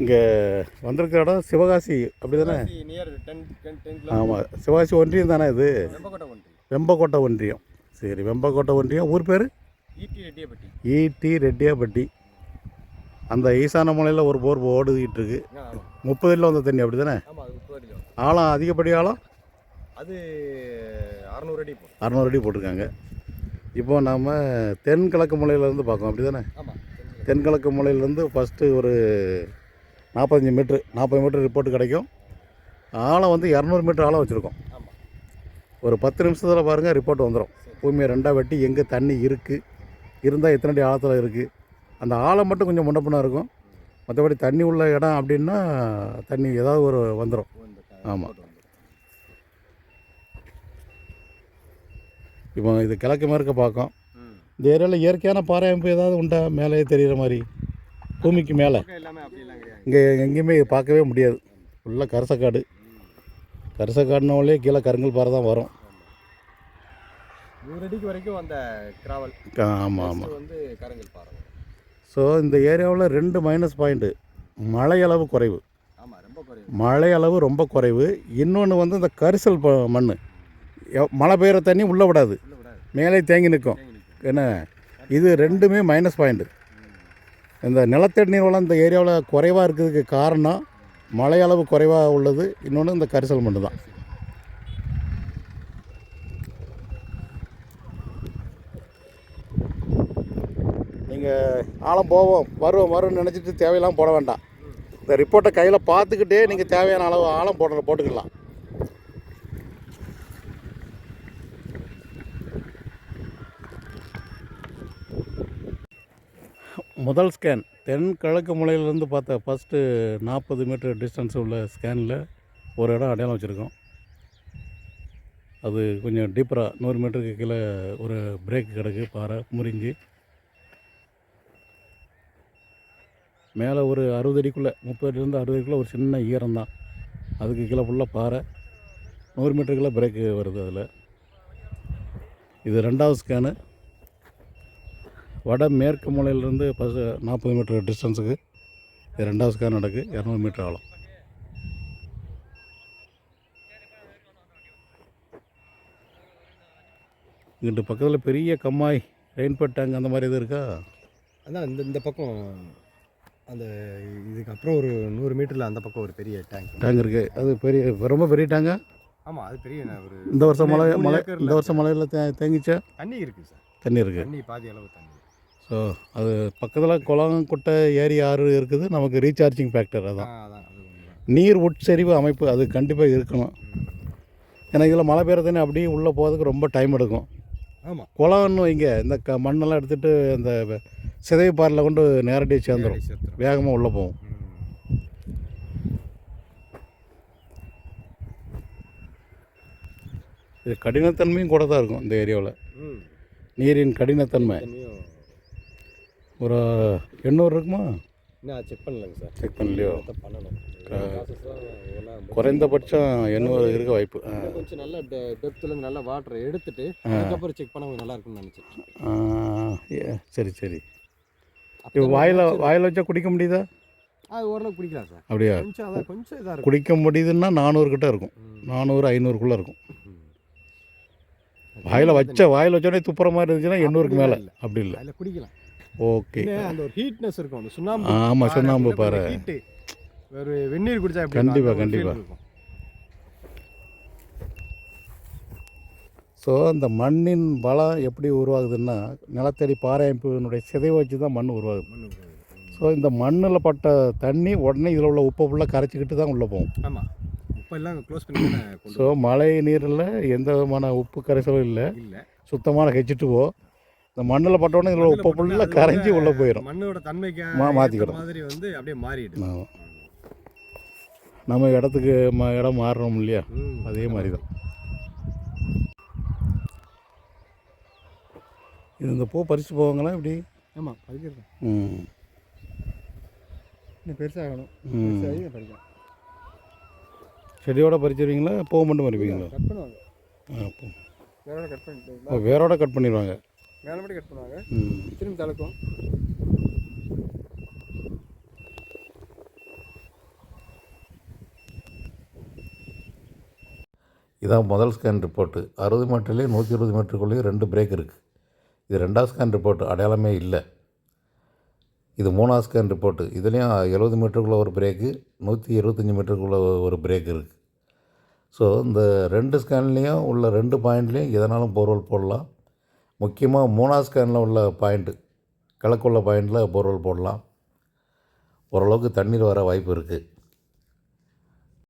இங்கே வந்திருக்கிற இடம் சிவகாசி அப்படி தானே ஆமாம் சிவகாசி ஒன்றியம் தானே இது? வெம்பக்கோட்டை வெம்பக்கோட்டை ஒன்றியம். சரி வெம்பக்கோட்டை ஒன்றியம். ஊர் பேர்? ஈட்டி ஈடி ரெட்டியாப்பட்டி. அந்த ஈசான மலையில் ஒரு போர் ஓடுகிட்டு இருக்கு. முப்பது முப்பதில் வந்த தண்ணி அப்படி தானே ஆழம் அதிகப்படி ஆழம்? அது அறநூறு அடி அறநூறு அடி போட்டிருக்காங்க. இப்போ நாம் தென்கிழக்கு மூலையிலேருந்து பார்க்கோம் அப்படி தானே தென்கிழக்கு மூலையிலேருந்து ஃபஸ்ட்டு ஒரு நாற்பத்தஞ்சு மீட்ரு நாற்பது மீட்ரு ரிப்போர்ட் கிடைக்கும். ஆழம் வந்து இரநூறு மீட்ரு ஆழம் வச்சுருக்கோம். ஆமாம் ஒரு பத்து நிமிஷத்தில் பாருங்கள் ரிப்போர்ட் வந்துடும் பூமியை ரெண்டாக வெட்டி எங்கே தண்ணி இருக்குது இருந்தால் எத்தனை அடி ஆழத்தில் இருக்குது அந்த ஆழம் மட்டும் கொஞ்சம் முன்னப்பினா இருக்கும். மற்றபடி தண்ணி உள்ள இடம் அப்படின்னா தண்ணி ஏதாவது ஒரு வந்துடும் ஆமாம் இப்போ இது கிழக்கு மேற்க பார்க்கும் இந்த ஏரியாவில் இயற்கையான பாறை அமைப்பு ஏதாவது உண்டா? மேலே தெரிகிற மாதிரி. பூமிக்கு மேலே. இங்கே எங்கேயுமே பார்க்கவே முடியாது. ஃபுல்லாக கரசக்காடு. கரசக்காடுனாலே கீழே கருங்கல் பாறை தான் வரும். நூறு அடிக்கு வரைக்கும் அந்த கிராவல் ஆமாம் ஆமாம் வந்து கரங்கல் பாறை. ஸோ இந்த ஏரியாவில் ரெண்டு மைனஸ் பாயிண்ட்டு மழை அளவு குறைவு. ஆமாம் ரொம்ப குறைவு. மழை அளவு ரொம்ப குறைவு. இன்னொன்று வந்து இந்த கரிசல் மண் மழை பெய்கிற தண்ணி உள்ளே விடாது. மேலே தேங்கி நிற்கும். என்ன இது ரெண்டுமே மைனஸ் பாயிண்ட்டு இந்த நிலத்தடி நீர் வளம் இந்த ஏரியாவில் குறைவாக இருக்கிறதுக்கு காரணம் மழை அளவு குறைவாக உள்ளது. இன்னொன்று இந்த கரிசல் மண்டு தான். நீங்கள் ஆழம் போவோம் வருவோம் வரும்னு நினச்சிட்டு தேவையெல்லாம் போட வேண்டாம். இந்த ரிப்போர்ட்டை கையில் பார்த்துக்கிட்டே நீங்கள் தேவையான அளவு ஆழம் போட போட்டுக்கலாம். முதல் ஸ்கேன் தென் கிழக்கு மூலையிலேருந்து பார்த்த ஃபஸ்ட்டு நாற்பது மீட்டர் டிஸ்டன்ஸ் உள்ள ஸ்கேனில் ஒரு இடம் அடையாளம் வச்சுருக்கோம். அது கொஞ்சம் டீப்பராக நூறு மீட்டருக்கு கீழே ஒரு பிரேக் கிடக்கு பாறை முறிஞ்சு. மேலே ஒரு அறுபது அடிக்குள்ளே முப்பது அடிலேருந்து அறுபது அடிக்குள்ளே ஒரு சின்ன ஈரம் தான். அதுக்கு கீழே ஃபுல்லாக பாறை. நூறு மீட்டருக்குள்ளே பிரேக்கு வருது அதில். இது ரெண்டாவது ஸ்கேனு வட மேற்கு மூலையிலேருந்து ஃபஸ்ட்டு நாற்பது மீட்டர் டிஸ்டன்ஸுக்கு இது ரெண்டாவது நடக்கு இரநூறு மீட்டர் ஆழம். இங்கிட்டு பக்கத்தில் பெரிய கம்மாய் ரெயின்பட் டேங்க் அந்த மாதிரி எதுவும் இருக்கா? அதான் இந்த இந்த பக்கம் அந்த இதுக்கு அப்புறம் ஒரு நூறு மீட்டரில் அந்த பக்கம் ஒரு பெரிய டேங்க் டேங்க் இருக்குது அது பெரிய ரொம்ப பெரிய டேங்கா ஆமாம் அது பெரிய ஒரு இந்த வருஷம் மழை மழை இந்த வருஷம் மழையில் தே தேங்கிச்சா? தண்ணி இருக்குது சார். தண்ணி இருக்குது தண்ணி பாதி அளவு தண்ணி. ஸோ அது பக்கத்தில் குளம் குட்டை ஏரி ஆறு இருக்குது. நமக்கு ரீசார்ஜிங் ஃபேக்டர் அதான். நீர் உட்செறிவு அமைப்பு அது கண்டிப்பாக இருக்கணும். ஏன்னா இதில் மழை பெய்கிற தண்ணி அப்படியே உள்ளே போகிறதுக்கு ரொம்ப டைம் எடுக்கும். ஆமாம் குளம்னு வைங்க இந்த க மண்ணெல்லாம் எடுத்துகிட்டு அந்த சிதைவு பாறையில் கொண்டு நேரடியாக சேர்ந்துடும் வேகமாக உள்ளே போகும். இது கடினத்தன்மையும் கூட தான் இருக்கும் இந்த ஏரியாவில். நீரின் கடினத்தன்மை. ஒரு எண்ணூறு இருக்குமா? இன்னும் செக் பண்ணலங்க சார். செக் பண்ணலையோ? பண்ணணும். குறைந்தபட்சம் எண்ணூறு இருக்க வாய்ப்பு. கொஞ்சம் நல்ல டெப்த்தில் நல்ல வாட்டரை எடுத்துட்டு அதுக்கப்புறம் செக் பண்ண நல்லா இருக்கும்னு நினச்சேன் சரி சரி. இப்போ வாயில் வாயில் வச்சா குடிக்க முடியுதா? அது ஓரளவுக்கு பிடிக்கலாம் சார். அப்படியா? கொஞ்சம் அதான் கொஞ்சம் இதாக இருக்கும். குடிக்க முடியுதுன்னா நானூறு கிட்ட இருக்கும். நானூறு ஐநூறுக்குள்ளே இருக்கும். வாயில் வச்ச வாயில் வச்சோடனே துப்புற மாதிரி இருந்துச்சுன்னா எண்ணூறுக்கு மேலே. அப்படி இல்லை. அதில் குடிக்கலாம். ஓகே. அந்த ஒரு ஹீட்னஸ் இருக்கும். அந்த சுண்ணாம்பு ஆமாம் சுண்ணாம்பு பாறை. ஹீட்டு ஒரு வெந்நீர் குடிச்சா எப்படி கண்டிப்பா, இருக்கும்? அந்த ஒரு கண்டிப்பா. feel இருக்கும். ஸோ அந்த மண்ணின் பலம் எப்படி உருவாகுதுன்னா நிலத்தடி பாறை அமைப்பினுடைய சிதைவை வச்சு தான் மண் உருவாகுது. ஸோ இந்த மண்ணில் பட்ட தண்ணி உடனே இதில் உள்ள உப்பை ஃபுல்லாக கரைச்சிக்கிட்டு தான் உள்ளே போகும். எல்லாம் க்ளோஸ் பண்ணி ஸோ மழை நீரில் எந்த விதமான உப்பு கரைசலும் இல்லை. சுத்தமான ஹெச்சிட்டு போ இந்த மண்ணில் பட்டோடனே இதில் உப்பை ஃபுல்லாக கரைஞ்சி உள்ளே போயிடும் மண்ணோட தன்மைக்கு மா- ஏத்த மாத்திக்கிறோம். மாதிரி வந்து அப்படியே மாறிடுது ஆமாம். நம்ம இடத்துக்கு ம இடம் மாறுறோம் இல்லையா. அதே மாதிரி தான் இது இந்த பூ பறித்து போவாங்களா இப்படி ஆமா பறிக்கிறது ம். இன்னும் பெருசாகணும் ம். பெருசாகி பறிக்கலாம் செடியோட பறிச்சிருவீங்களா? பூ மட்டும் பறிப்பீங்களா? கட் பண்ணுவாங்க. ஆ, பூ. கட் வேரோட கட் பண்ணிடுவாங்க மேலே கட் பண்ணுவாங்க. திரும்பி தளக்கும் இதான் முதல் ஸ்கேன் ரிப்போர்ட்டு அறுபது மீட்டர்லேயும் நூற்றி இருபது மீட்டருக்குள்ளேயும் ரெண்டு பிரேக் இருக்குது இது ரெண்டாவது ஸ்கேன் ரிப்போர்ட் அடையாளமே இல்லை. இது மூணாவது ஸ்கேன் ரிப்போர்ட்டு இதுலேயும் எழுபது மீட்டருக்குள்ளே ஒரு பிரேக்கு நூற்றி இருபத்தஞ்சி மீட்டருக்குள்ளே ஒரு பிரேக் இருக்குது ஸோ இந்த ரெண்டு ஸ்கேன்லேயும் உள்ள ரெண்டு பாயிண்ட்லேயும் எதனாலும் போர்வல் போடலாம். முக்கியமாக மூணாவது ஸ்கேனில் உள்ள பாயிண்ட்டு கிழக்குள்ள பாயிண்டில் போர்வெல் போடலாம். ஓரளவுக்கு தண்ணீர் வர வாய்ப்பு இருக்குது